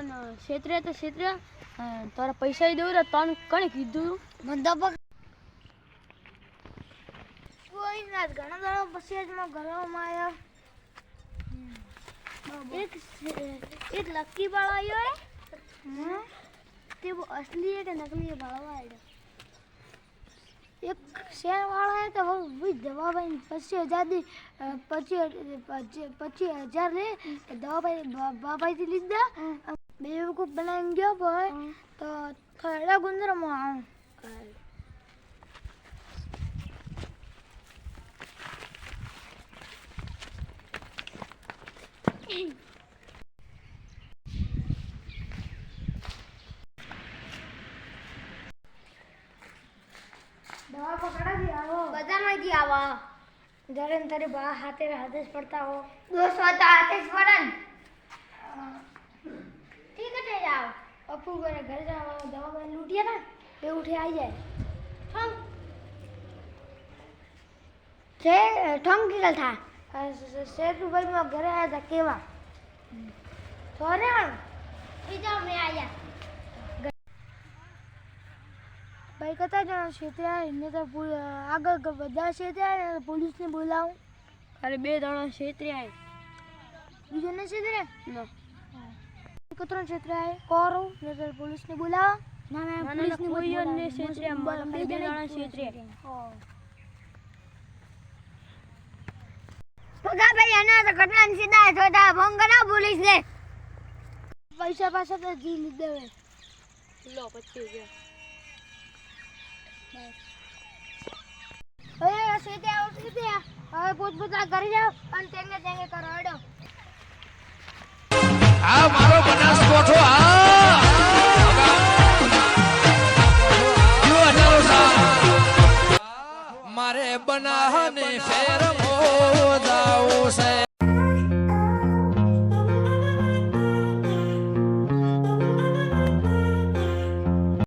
તન ક્ષેત્રે તો ક્ષેત્રે તારા પૈસા દઉં તો તન કણે કીધું મને પગ કોઈ ના ઘણા દાડો પછી જ માં ઘરમાં આવ્યા. એક એક લકી વાળો આવ્યો હે તે અસલી હે કે નકલી ભાળવા આવ્યો. એક શેર વાળો હે તો હવે દવા ભાઈ પચીસ હજાર દી પચીસ પચીસ હજાર લે દવા ભાઈ બાબાઈ થી લીધા બેવકૂફ બનાવીને ગયો ભાઈ તો થોડા ગુંદરમાં આવું દવા પકડાવી આવો બધામાંથી આવા જ્યારે ને તારી બા હાથે હાથે જ પડતા હો દોસ્ત હતા હાથે જ ફરન અપુ કરે ઘરે જવા દવા ભાઈ લૂંટીએ ને એ ઉઠી આવી જાય ઠંગ છે ઠંગ કીધલ થા શેઠુભાઈ માં ઘરે આવ્યા હતા કેવા સોરે ઈ જાઓ મેં આયા ભાઈ કતા જણા છેતર્યા એને તો પો- આગળ ગ- બધા છેતર્યા ને પોલીસને બોલાવું અરે બે દાડા ક્ષેત્રે આય બીજો ને છેતરે ના કતરો છેતર્યા. કરો? ને તો પોલીસને બોલાવો. ના ના, ના, પોલીસને બોલાવો. ને છેતર્યા. બસ, મારા બે બે જણા જ પગા ભાઈ એના તો કટલા સીધા થોડા ફોન કરા પોલીસ ને પૈસા પાછા તો જી લીધે લો પછી હજાર. હવે સીધે આવો સીધે આ. હવે પોતપોતા કરી જાઓ અને તેંગે તેંગે કરો હેડો no.